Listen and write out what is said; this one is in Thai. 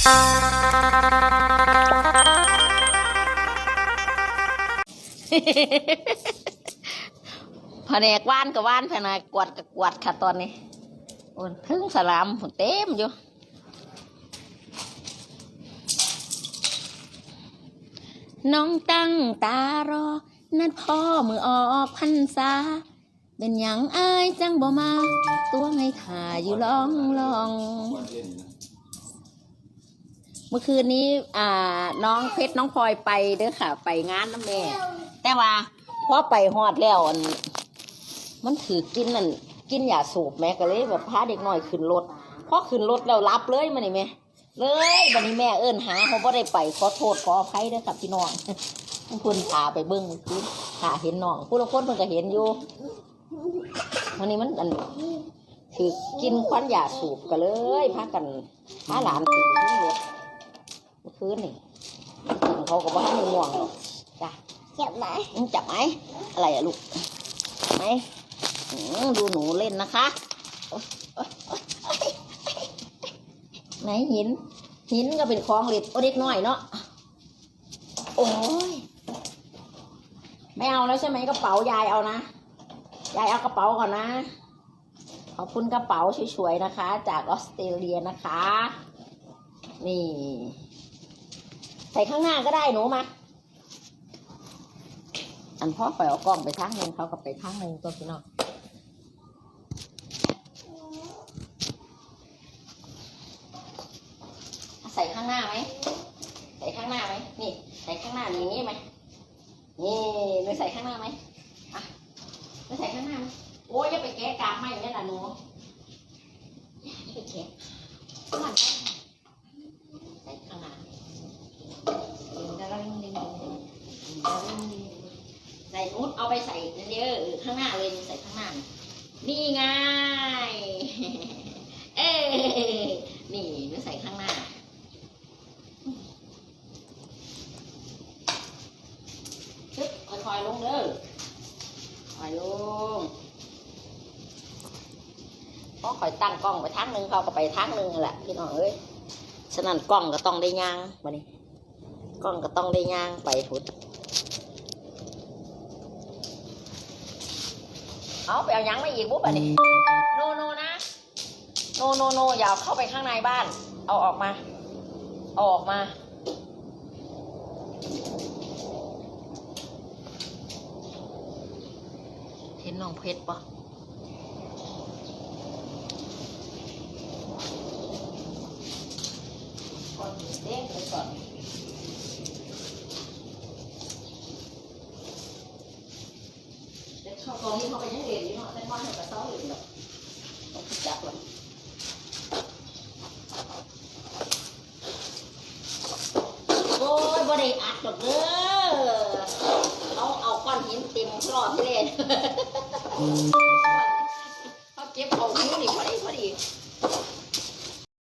แผนกว่านกับว่านแผนกกวดกับกวดค่ะตอนนี้โอ้ยถึงสลามผมเต็มอยู่น้องตั้งตารอ นัดพ่อมือออกพรรษา เป็นหยังอายจังบ่มา ตัวให้ถ่าอยู่ลองลอง เมื่อคืนนี้อ่าน้องเพชรน้องพลอยไปเด้อค่ะ ไปงานน้ำแม่ แต่ว่าพอไปฮอดแล้วอันมันถือกินนั่นกินยาสูบแม่ก็เลยแบบพาเด็กน้อยขึ้นรถพอขึ้นรถแล้วรับเลยมานี่แม่เลยวันนี้แม่เอิ้นหาเขาบ่ได้ไปขอโทษขออภัยด้อครับพี่น้องเพิ่นพาไปเบิ่งเมื่อคืนพาเห็นน้องผู้ละคนเพิ่นก็เห็นอยู่วันนี้มันอันถือกินควันยาสูบก็เลยพากันพาหลานขึ้นที่รถ มื่อคืนนี่เขาก็บ่ให้มีง่วงหรอกจ้ะเจ็บไหมอืมจับไหมอะไรอะลูกจับไหมอืมดูหนูเล่นนะคะโอ๊ยโอ๊ยโอ๊ยโอ๊ยไหนหิน หินก็เป็นของเล็กโอ้เด็กน้อยเนาะโอ้ยไม่เอาแล้วใช่ไหมกระเป๋ายายเอานะยายเอากระเป๋าก่อนนะขอบคุณกระเป๋าสวยๆนะคะ จากออสเตรเลียนะคะ นี่ ใส่ข้างหน้าก็ได้หนูมาอันพ่อไปเอากล้องไปทางหนึงเขาก็ไปทางหนึงตัวพี่น้องใส่ข้างหน้าไหมใส่ข้างหน้าไหมนี่ใส่ข้างหน้านี่นี่ไหมนี่ไม่ใส่ข้างหน้าไหมอะไม่ใส่ข้างหน้าไหมโอ้ยอย่าไปแกะกากไม่เนี่ยนะหนูอย่าไปแกะมันใส่ข้างหน้าดึงดะลังดึงดึงดึงดะลังดึง ใส่นุดเอาไปใส่เยอะข้างหน้าเลยใส่ข้างหน้า นี่ไงเอ้นี่ไม่ใส่ข้างหน้าชึบค่อยๆลงเด้อค่อยลงพอคอยตั้งกล้องไปทางหนึ่งเขาก็ไปทางหนึ่งแหละพี่น้องเอ้ยฉะนั้นกล้องก็ต้องได้ย่างวันนี้กล้องก็ต้องได้ย่างไปพุด เอาไปเอายังมาอีกบุ๊บอะนี่โนโนนะ โนโนโนอย่าเอาเข้าไปข้างในบ้าน เอาออกมา เอาออกมา เห็นน้องเพชรปะก่อนเด้งไปก่อน แต่เขากอง นี้เขาไปยังเรียนอยู่เนาะแต่ว่าเขาก็ซ้อเรียนหรอกต้องจับหรอกโอ้ยบ่ได้อัดหรอกเด้อเขาเอาก้อนหินเต็มคลอดที่เลยเขาเก็บเอาหินนี่พอดีพอดี